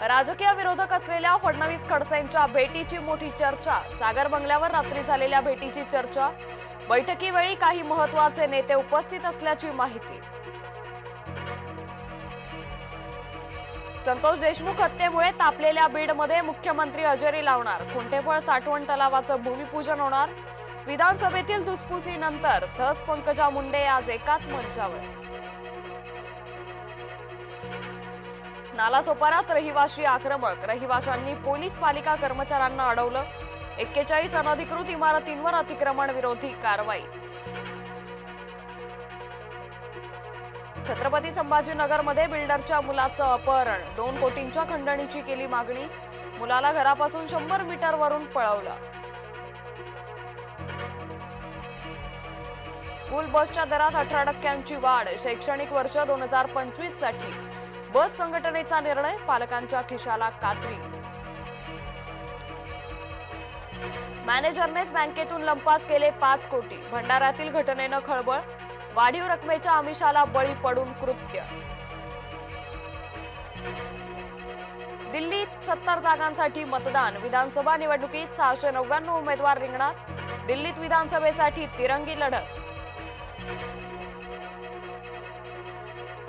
राजकीय विरोधक असलेल्या फडणवीस खडसेंच्या भेटीची मोठी चर्चा. सागर बंगल्यावर रात्री झालेल्या भेटीची चर्चा. बैठकीवेळी काही महत्त्वाचे नेते उपस्थित असल्याची माहिती. संतोष देशमुख हत्येमुळे तापलेल्या बीडमध्ये मुख्यमंत्री हजेरी लावणार. खुंटेफळ साठवण तलावाचं भूमिपूजन होणार. विधानसभेतील दुसपुसीनंतर थस पंकजा मुंडे आज एकाच मंचावर. नालासोपारात रहिवाशी आक्रमक. रहिवाशांनी पोलीस पालिका कर्मचाऱ्यांना अडवलं. एक्केचाळीस अनधिकृत इमारतींवर अतिक्रमण विरोधी कारवाई. छत्रपती संभाजीनगरमध्ये बिल्डरच्या मुलाचं अपहरण. दोन कोटींच्या खंडणीची केली मागणी. मुलाला घरापासून शंभर मीटरवरून पळवलं. स्कूल बसच्या दरात अठरा टक्क्यांची वाढ. शैक्षणिक वर्ष दोन हजार पंचवीससाठी बस संघटनेचा निर्णय पालकांच्या खिशाला कात्री. मॅनेजरनेच बँकेतून लंपास केले पाच कोटी. भंडाऱ्यातील घटनेनं खळबळ वाढीव रकमेच्या आमिषाला बळी पडून कृत्य. दिल्लीत सत्तर जागांसाठी मतदान विधानसभा निवडणुकीत सहाशे नव्याण्णव उमेदवार रिंगणात दिल्लीत विधानसभेसाठी तिरंगी लढत.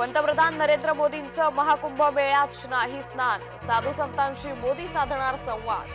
पंतप्रधान नरेंद्र मोदींचं महाकुंभ मेळ्यात नाही स्नान. साधू संतांशी मोदी साधणार संवाद.